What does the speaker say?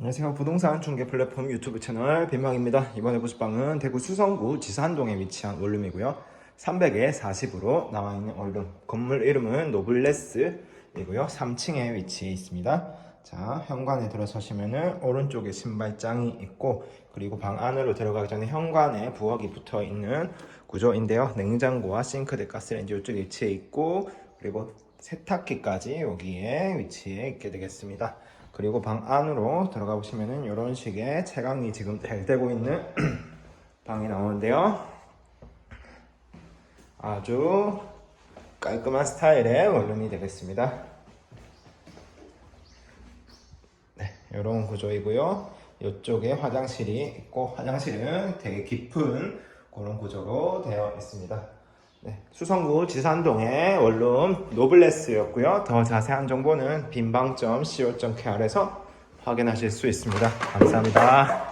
안녕하세요. 부동산 중개 플랫폼 유튜브 채널 빈방입니다. 이번에 보실 방은 대구 수성구 지산동에 위치한 원룸이고요. 300에 40으로 나와 있는 원룸. 건물 이름은 노블레스이고요. 3층에 위치해 있습니다. 자, 현관에 들어서시면은 오른쪽에 신발장이 있고 그리고 방 안으로 들어가기 전에 현관에 부엌이 붙어 있는 구조인데요. 냉장고와 싱크대, 가스레인지 이쪽에 위치해 있고 그리고 세탁기까지 여기에 위치해 있게 되겠습니다. 그리고 방 안으로 들어가 보시면은 이런 식의 채광이 지금 잘 되고 있는 방이 나오는데요. 아주 깔끔한 스타일의 원룸이 되겠습니다. 네, 이런 구조이고요. 이쪽에 화장실이 있고 화장실은 되게 깊은 그런 구조로 되어 있습니다. 네, 수성구 지산동의 원룸 노블레스였고요. 더 자세한 정보는 빈방.co.kr에서 확인하실 수 있습니다. 감사합니다.